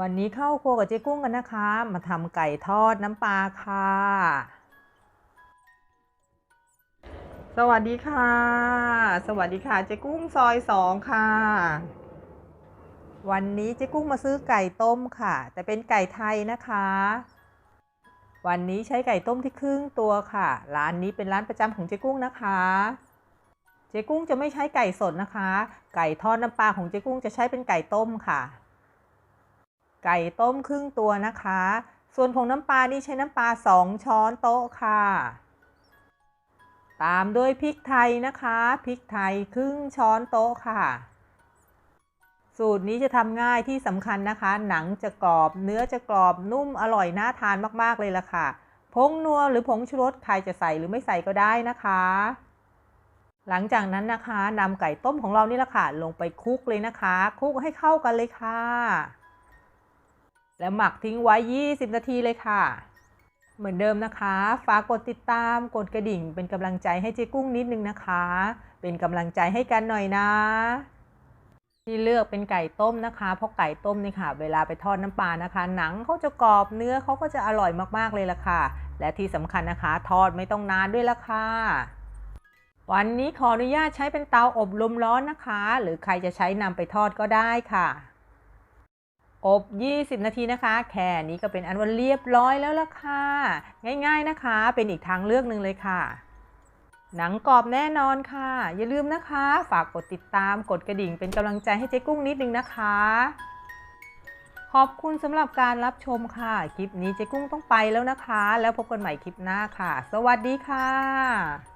วันนี้เข้าครัวกับเจ๊กุ้งกันนะคะ มาทำไก่ทอดน้ำปลาค่ะ สวัสดีค่ะ สวัสดีค่ะ เจ๊กุ้งซอยสองค่ะ วันนี้เจ๊กุ้งมาซื้อไก่ต้มค่ะ แต่เป็นไก่ไทยนะคะ วันนี้ใช้ไก่ต้มที่ครึ่งตัวค่ะ ร้านนี้เป็นร้านประจำของเจ๊กุ้งนะคะเจ๊กุ้งจะไม่ใช้ไก่สดนะคะ ไก่ทอดน้ำปลาของเจ๊กุ้งจะใช้เป็นไก่ต้มค่ะ ไก่ต้มครึ่งตัวนะคะ ส่วนผงน้ำปลานี่ใช้น้ำปลา 2 ช้อนโต๊ะค่ะ ตามด้วยพริกไทยนะคะพริกไทยครึ่งช้อนโต๊ะค่ะ สูตรนี้จะทำง่ายที่สำคัญนะคะ หนังจะกรอบ เนื้อจะกรอบนุ่มอร่อยน่าทานมากๆเลยล่ะค่ะผงนัวหรือผงชูรสใครจะใส่หรือไม่ใส่ก็ได้นะคะ หลังจากนั้นนะคะนำไก่ต้มของเรานี่แหละค่ะ ลงไปคลุกเลยนะคะคลุกให้เข้ากันเลยค่ะ แล้วหมักทิ้งไว้ 20 นาทีเลยค่ะ เหมือนเดิมนะคะ ฝากกดติดตาม กดกระดิ่ง เป็นกำลังใจให้เจ๊กุ้งนิดนึงนะคะ เป็นกำลังใจให้กันหน่อยนะ ที่เลือกเป็นไก่ต้มนะคะ เพราะไก่ต้มนี่ค่ะ เวลาไปทอดน้ำปลานะคะ หนังเขาจะกรอบเนื้อเขาก็จะอร่อยมากๆเลยล่ะค่ะ และที่สำคัญนะคะ ทอดไม่ต้องนานด้วยล่ะค่ะวันนี้ขออนุญาตใช้เป็นเตาอบลมร้อนนะคะ หรือใครจะใช้นำไปทอดก็ได้ค่ะ อบ 20 นาทีนะคะ แค่นี้ก็เป็นอันวันเรียบร้อยแล้วล่ะค่ะ ง่ายๆนะคะ เป็นอีกทางเลือกหนึ่งเลยค่ะ หนังกรอบแน่นอนค่ะ อย่าลืมนะคะ ฝากกดติดตาม กดกระดิ่งเป็นกำลังใจให้เจ๊กุ้งนิดนึงนะคะ ขอบคุณสำหรับการรับชมค่ะ คลิปนี้เจ๊กุ้งต้องไปแล้วนะคะ แล้วพบกันใหม่คลิปหน้าค่ะ สวัสดีค่ะ